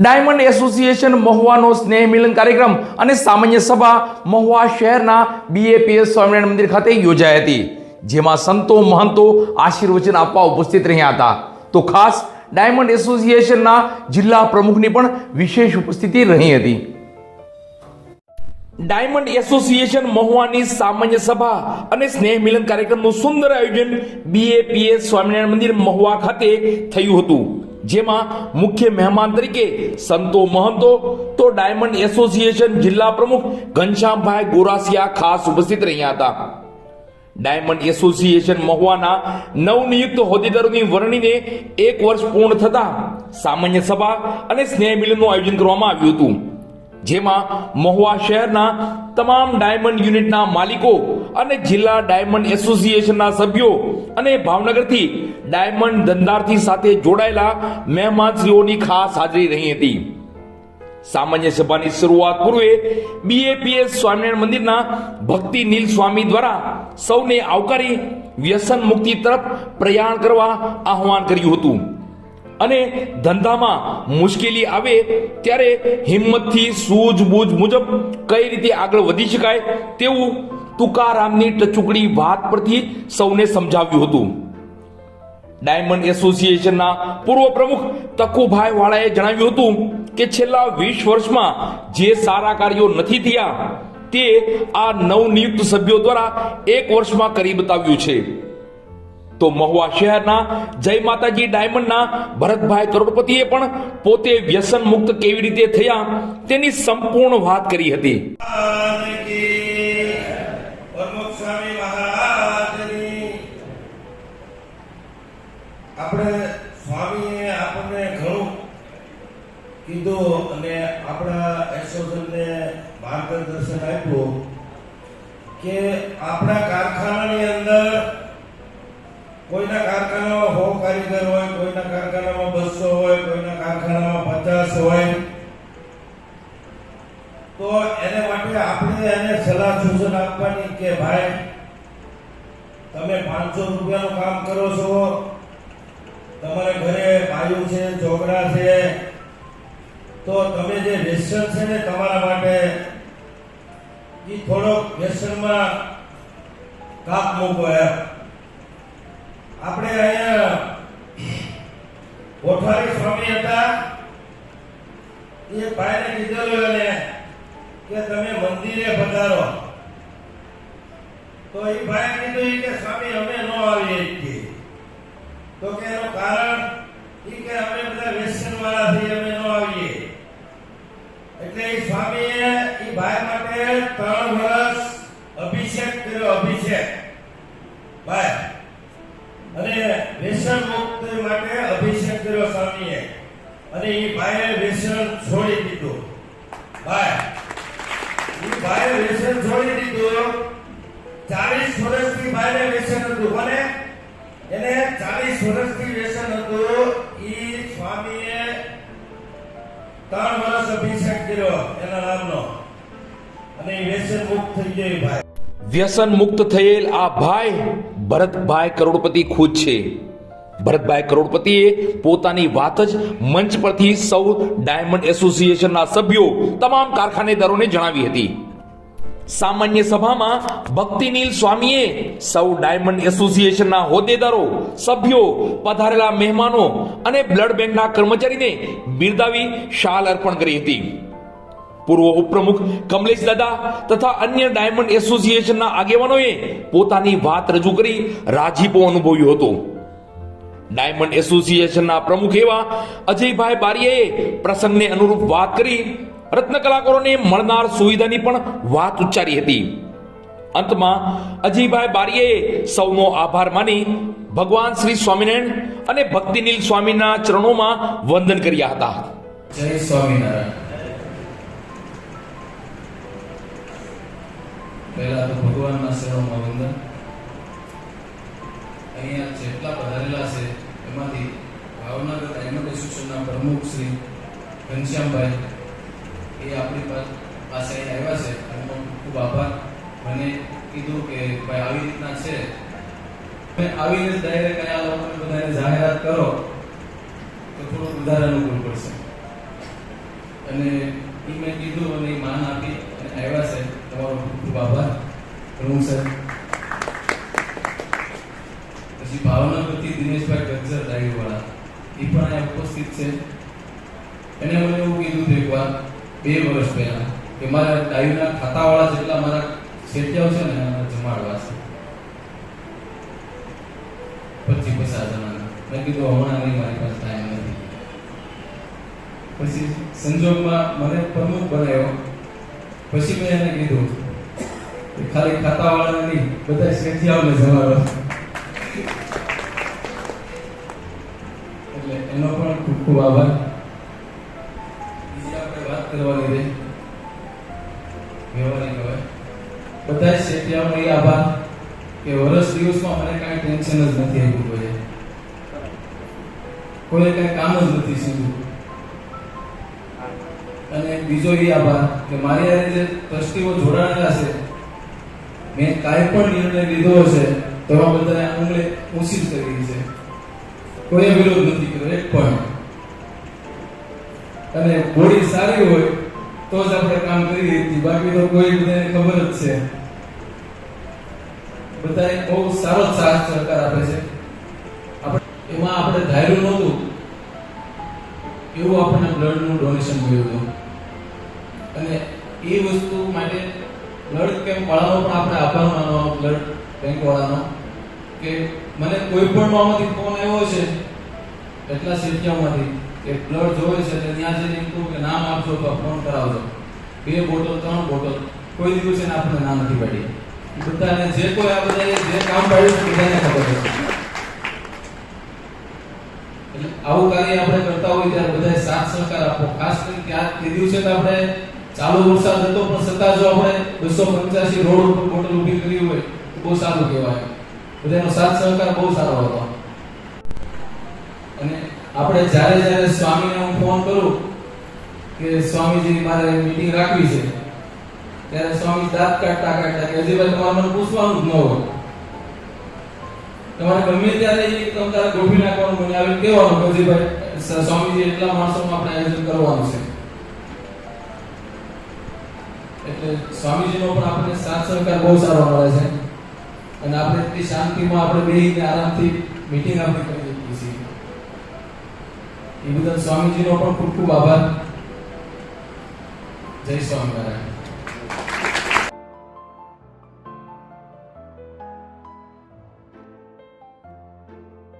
Diamond association મહુવાનો સ્નેહ મિલન કાર્યક્રમ અને સામાન્ય સભા મહુવા શહેરના બીએપીએસ સ્વામિનારાયણ મંદિર ખાતે યોજાઈ હતી, જેમાં સંતો, મહંતો આશીર્વચન આપવા ઉપસ્થિત રહ્યા હતા. તો ખાસ ડાયમંડ એસોસિએશનના જિલ્લા પ્રમુખની પણ વિશેષ ઉપસ્થિતિ રહી હતી. ડાયમંડ એસોસિએશન મહુવાની સામાન્ય સભા અને સ્નેહ મિલન કાર્યક્રમનું સુંદર આયોજન બીએપીએસ સ્વામિનારાયણ મંદિર મહુવા ખાતે થયું હતું. જેમાં મુખ્ય મહેમાન તરીકે સંતો મહંતો તો ડાયમંડ એસોસિએશન જિલ્લા પ્રમુખ ઘનશ્યામભાઈ ગોરાસિયા ખાસ ઉપસ્થિત રહ્યા હતા. ડાયમંડ એસોસિએશન મહુવાના નવનિયુક્ત હોદ્દેદારોની વરણીને એક વર્ષ પૂર્ણ થતા સામાન્ય સભા અને સ્નેહ મિલનનું આયોજન કરવામાં આવ્યું હતું. જેમાં મહુવા શહેરના તમામ ડાયમંડ યુનિટના માલિકો અને જિલ્લા ડાયમંડ એસોસિએશનના સભ્યો અને ભાવનગરથી ડાયમંડ ધંધાર્થી સાથે જોડાયેલા મહેમાનશ્રીઓની ખાસ હાજરી રહી હતી. સામાન્ય સભાની શરૂઆત પૂર્વે બીએપીએસ સ્વામિનારાયણ મંદિરના ભક્તિ નીલ સ્વામી દ્વારા સૌને આવકારી વ્યસન મુક્તિ તરફ પ્રયાણ કરવા આહવાન કર્યું હતું. અને ધંધામાં મુશ્કેલી આવે ત્યારે હિંમતથી સૂઝબૂઝ મુજબ કઈ રીતે આગળ વધી શકાય તેવું તુકારામની ટચુકડી વાત પરથી સૌને સમજાવ્યું હતું. ડાયમંડ એસોસિએશનના પૂર્વ પ્રમુખ તકુભાઈ વાળાએ જણાવ્યું હતું કે છેલ્લા વીસ વર્ષમાં જે સારા કાર્યો નથી થયા, તે આ નવનિયુક્ત સભ્યો દ્વારા એક વર્ષમાં કરી બતાવ્યું છે. તો મહુવા શહેરના જય માતાજી ડાયમંડના ભરતભાઈ કરોડપતિએ પણ પોતે વ્યસન મુક્ત કેવી રીતે થયા તેની સંપૂર્ણ વાત કરી હતી. આપણે સ્વામીએ આપણને ઘણું કીધું અને આપણા એસોસિએશનને માર્ગદર્શન આપ્યું કે આપણા કારખાનાની અંદર કોઈના કારખાનામાં સો કારીગર હોય, કોઈના કારખાનામાં બસો હોય, કોઈના કારખાનામાં પચાસ હોય, તો એને માટે આપણે એને સલાહ સૂચન આપવાની કે ભાઈ, તમે પાંચસો રૂપિયાનું કામ કરો છો તમારે ઘરે ભાઈઓ છે છોકરા છે, તો તમે જે વ્યસન છે ને તમારા માટે એ થોડોક વ્યસનમાં કાપ મૂકો એમ. આપણે અહીંયા કોઠારી સ્વામી હતા. એ ભાઈને કીધેલું એને કે તમે મંદિરે પધારો. તો એ ભાઈ કીધું કે, સ્વામી, અમે ન આવીએ. છીએ તો કે એનું કારણ એ કે અમે બધા વેસન વાળા છીએ, અમે ન આવીએ. એટલે એ સ્વામીએ એ ભાઈ માટે ત્રણ વર્ષ અભિષેક કર્યો, અભિષેક. ભાઈ, અને વ્યસન મુક્ત માટે અભિષેક કર્યો સ્વામીએ. અને એ ભાઈએ વ્યસન છોડી દીધું. ભાઈ, એ ભાઈએ વ્યસન છોડી દીધું. ચાલીસ વર્ષથી ભાઈને વ્યસન હતું. કોને એને ચાલીસ વર્ષથી વ્યસન હતું. ઈ સ્વામીએ ત્રણ વર્ષ અભિષેક કર્યો એના નામનો. અને વ્યસન મુક્ત થઈ ગયો ભાઈ. વ્યસન મુક્ત થયેલ આ ભાઈ ભરતભાઈ કરોડપતિ ખુદ છે. ભરતભાઈ કરોડપતિએ પોતાની વાત જ મંચ પરથી સૌ ડાયમંડ એસોસિએશનના સભ્યો તમામ કારખાનેદારોને જણાવી હતી. સામાન્ય સભામાં ભક્તિનીલ સ્વામીએ સૌ ડાયમંડ એસોસિએશનના હોદ્દેદારો, સભ્યો, પધારેલા મહેમાનો અને બ્લડ બેંકના કર્મચારીને બિરદાવી શાલ અર્પણ કરી હતી. પૂર્વ ઉપપ્રમુખ કમલેશ દાદા તથા અન્ય ડાયમંડ એસોસિએશનના આગેવાનોએ પોતાની વાત રજૂ કરી રાજીપો અનુભવ્યો હતો. ડાયમંડ એસોસિએશનના પ્રમુખ એવા અજયભાઈ બારીએ પ્રસંગને અનુરૂપ વાત કરી રત્ન કલાકારોને મળનાર સુવિધાની પણ વાત ઉચ્ચારી હતી. અંતમાં અજીભાઈ બારીએ સૌનો આભાર માની ભગવાન શ્રી સ્વામિનારાયણ અને ભક્તિનીલ સ્વામીના ચરણોમાં વંદન કર્યા હતા. જય સ્વામિનારાયણ. પહેલા તો ભગવાનના શરણોમાં વંદન. અહીંયા જેટલા પધારેલા છે, એમાંથી ભાવનગર ડાયમંડ એસોસિએશનના પ્રમુખ શ્રી ઘનશ્યામભાઈ એ આપણી પાસે આવ્યા છે. એમનો ખૂબ આભાર. મને કીધું કે ભાઈ આવી રીતના છે. જ ડાયરેક્ટ અહીંયા લોકોને બધાને જાહેરાત કરો તો થોડું વધારે અનુકૂળ પડશે. અને એ મેં કીધું અને એ માન આપી અને આવ્યા છે. તમારો ખૂબ ખૂબ આભાર. પ્રમુખ સર પછી ભાવનગરથી દિનેશભાઈ ગજ્જર ડાયરીવાળા. એ પણ અહીંયા ઉપસ્થિત છે. એને મને એવું કીધું હતું એકવાર બે વર્ષ પહેલા. કે મારા ડાયુના ખાતાવાળા જેટલા મારા શેઠિયાઓ છે ને જમાડવા છે પછી પચાસ જણાના. મેં કીધું હમણાં નહીં, મારી પાસે ટાઈમ નથી. પછી સંજોગમાં મને પ્રમુખ બનાવ્યો. પછી મેં એને કીધું કે ખાલી ખાતાવાળાને નહીં, બધા શેઠિયાઓને જમાડવા એટલે એનો પણ ખૂબ ખૂબ આભાર. બીજી લીધે. વ્યવહારિક હવે બધા જ એ આભાર કે વર્ષ દિવસમાં મને કાંઈ ટેન્શન જ નથી આવ્યું કોઈએ કોઈ કાંઈ કામ જ નથી સીધું અને બીજો એ આભાર કે મારી હારે જે ટ્રસ્ટીઓ જોડાયેલા છે, મેં કાંઈ પણ નિર્ણય લીધો હશે તેમાં બધાને આંગળે ઊંચી જ કરી છે. કોઈએ વિરોધ નથી કર્યો, એક પણ. અને બોડી સારી હોય, તો જ આપણે કામ કરી હતી બાકી તો કોઈ બધાને ખબર જ છે. બધાએ બહુ સારો સાથ સરકાર આપે છે. એમાં આપણે ધાર્યું નહોતું. એવું આપણને બ્લડનું ડોનેશન મળ્યું હતું. અને એ વસ્તુ માટે બ્લડ કેમ્પ વાળાનો પણ આપણે આભાર માનવાનો, બ્લડ બેંક વાળાનો, કે મને કોઈ પણ માંથી ફોન આવ્યો છે એટલા શેઠિયાઓમાંથી કે બ્લડ જોવે છે ત્યાં જઈને એમ કહું કે નામ આપજો તો ફોન કરાવજો. બે બોટલ, ત્રણ બોટલ. કોઈ દિવસ એને આપણને ના નથી પાડી બધાને જે કોઈ આ બધા જે કામ પાડ્યું બધાને ખબર છે. આવું કાર્ય આપણે કરતા હોય ત્યારે બધાએ સાથ સહકાર આપો ખાસ કરીને ત્યાં તે દિવસે તો આપણે ચાલુ વરસાદ હતો પણ છતાં જો આપણે બસો પંચ્યાસી રોડ ઉપર બોટલ ઊભી કરી હોય તો બહુ સારું કહેવાય. બધાનો સાથ સહકાર બહુ સારો હતો. અને આપણે જ્યારે જ્યારે સ્વામીને હું ફોન કરું કે સ્વામીજી મારે મીટિંગ રાખવી છે, ત્યારે સ્વામી દાંત કાઢતા કાઢતા કે તમારે મને પૂછવાનું જ ન હોય. તમારે ગમે ત્યારે તમ તારે ગોઠવી નાખવાનું, મને આવીને કહેવાનું કે, હજી ભાઈ સ- સ્વામીજી એટલા માણસોનું આપણે આયોજન કરવાનું છે. એટલે સ્વામીજીનો પણ આપણને સાથ સહકાર બહુ સારો મળે છે. અને આપણે એટલી શાંતિમાં આપણે બેહીને આરામથી મીટિંગ આપણે કરી શકીએ છીએ. એ બદલ સ્વામીજીનો પણ ખૂબ ખૂબ આભાર. જય સ્વામિનારાયણ.